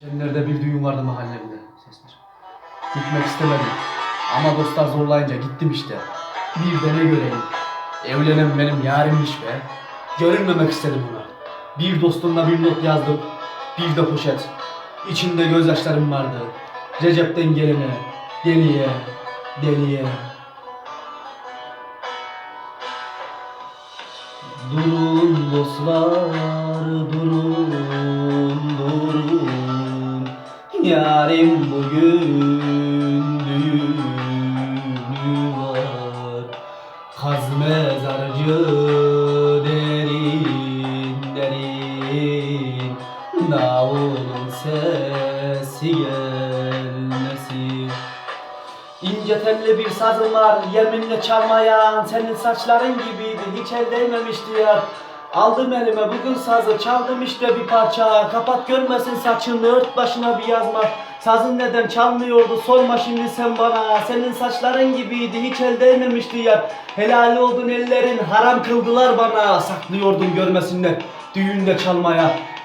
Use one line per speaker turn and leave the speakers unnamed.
Geçenlerde bir düğün vardı mahallemde. Sesler. Gitmek istemedim. Ama dostlar zorlayınca gittim işte. Bir de ne göreyim. Evlenen benim yarimmiş be. Görünmemek istedim ona. Bir dostumla bir not yazdım. Bir de poşet. İçinde gözyaşlarım vardı. Recep'ten gelene, deliye, deliye. Durun dostlar, durun, Yarim bugün düğünü var. Kaz mezarcı derin derin. Davulun sesi gelmesin. İnce telli bir sazım var yeminle çalmayan Senin saçların gibiydi hiç el değmemişti ya Aldım elime bugün sazı çaldım işte bir parça. Kapat görmesin saçını ört başına bir yazma. Sazın neden çalmıyordu sorma şimdi sen bana. Senin saçların gibiydi hiç el değmemişti ya Helal oldun ellerin haram kıldılar bana. Saklıyordum görmesinler düğünde çalmaya